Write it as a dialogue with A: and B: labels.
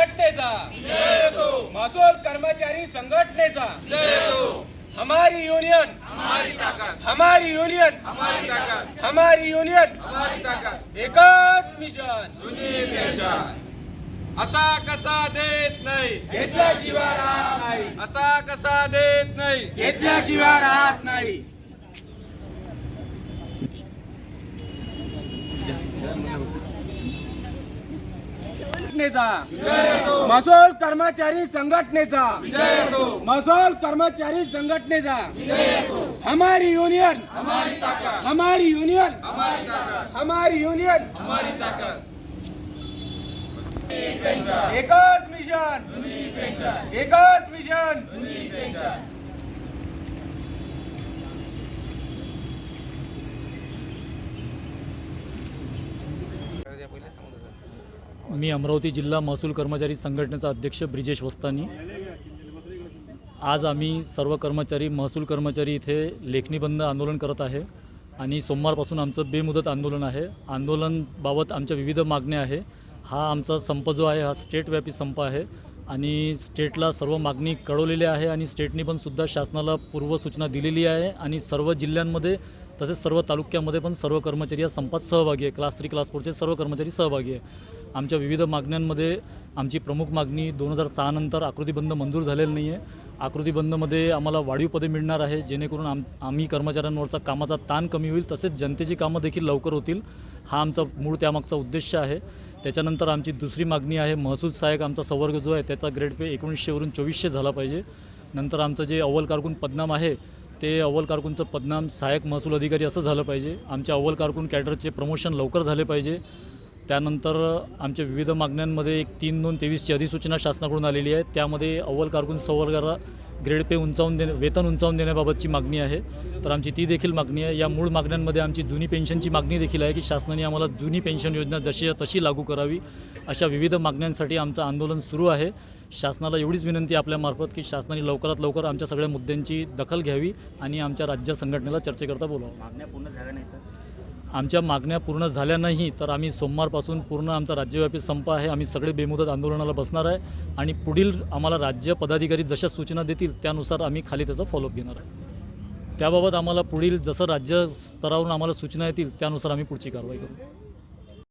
A: संघटनेचा. महसूल कर्मचारी संघटनेचा. हमारी युनियन
B: हमारी
A: हमारी युनियन
B: हमारी
A: हमारी युनियन
B: हमारी
A: एकच मिशन
C: असा कसा देत नाही
A: घेतल्याशिवाय राहत नाही.
C: असा कसा देत नाही.
A: घेतल्याशिवाय राहत नाही. संघटनेचा. महसूल कर्मचारी संघटनेचा. महसूल कर्मचारी संघटनेचा. हमारी युनियन हमारी युनियन हमारी युनियन
B: हमारी ताकद
A: एकच मिशन एकच मिशन
D: मी अमरावती जिल्हा महसूल कर्मचारी संघटनेचा अध्यक्ष ब्रिजेश वस्तानी. आज आम्ही सर्व कर्मचारी महसूल कर्मचारी इथे लेखणी बंद आंदोलन करत आहे आणि सोमवारपासून आमचं बेमुदत आंदोलन आहे. आंदोलनबाबत आमच्या विविध मागण्या आहे. हा आमचा संप जो आहे हा स्टेटव्यापी संप आहे आणि स्टेटला सर्व मागणी कळवलेली आहे आणि स्टेटनी पण सुद्धा शासनाला पूर्वसूचना दिलेली आहे आणि सर्व जिल्ह्यांमध्ये तसेच सर्व तालुक्यामध्ये पण सर्व कर्मचारी या संपात सहभागी आहे. क्लास थ्री क्लास फोरचे सर्व कर्मचारी सहभागी आहे. आमच्या विविध मागण्यांमध्ये आमची प्रमुख मागणी दोन हजार सहानंतर आकृतीबंध मंजूर झालेलं नाही आहे आकृतीबंधमध्ये आम्हाला वाढीव पदे मिळणार आहे जेणेकरून आम आम्ही कर्मचाऱ्यांवरचा कामाचा ताण कमी होईल तसेच जनतेची कामं देखील लवकर होतील हा आमचा मूळ त्यामागचा उद्देश आहे. त्याच्यानंतर आमची दुसरी मागणी आहे महसूल सहाय्यक आमचा संवर्ग जो आहे त्याचा ग्रेड पे एकोणीसशेवरून चोवीसशे झाला पाहिजे. नंतर आमचं जे अव्वल कारकून पदनाम आहे ते अव्वल कारकूनचं पदनाम सहाय्यक महसूल अधिकारी असं झालं पाहिजे. आमच्या अव्वल कारकून कॅडरचे प्रमोशन लवकर झाले पाहिजे. त्यानंतर आमच्या विविध मागण्यांमध्ये एक तीन दोन तेवीसची अधिसूचना शासनाकडून आलेली आहे. त्यामध्ये अव्वल कारकून सवर्गाला ग्रेड पे उंचावून देणे वेतन उंचावून देण्याबाबतची मागणी आहे. तर आमची ती देखील मागणी आहे. या मूळ मागण्यांमध्ये आमची जुनी पेन्शनची मागणी देखील आहे की शासनाने आम्हाला जुनी पेन्शन योजना जशी तशी लागू करावी अशा विविध मागण्यांसाठी आमचं आंदोलन सुरू आहे. शासनाला एवढीच विनंती आपल्यामार्फत की शासनाने लवकरात लवकर आमच्या सगळ्या मुद्द्यांची दखल घ्यावी आणि आमच्या राज्य संघटनेला चर्चेकरता बोलावं. मागण्या पूर्ण झाल्या नाही आमच्या मागण्या पूर्ण झाल्या नाही तर आम्ही सोमवारपासून पूर्ण आमचा राज्यव्यापी संप आहे. आम्ही सगळे बेमुदत आंदोलनाला बसणार आहे आणि पुढील आम्हाला राज्य पदाधिकारी जशा सूचना देतील त्यानुसार आम्ही खाली त्याचा फॉलोअप घेणार आहे. त्याबाबत आम्हाला पुढील जसं राज्य स्तरावरून आम्हाला सूचना येतील त्यानुसार आम्ही पुढची कारवाई करू.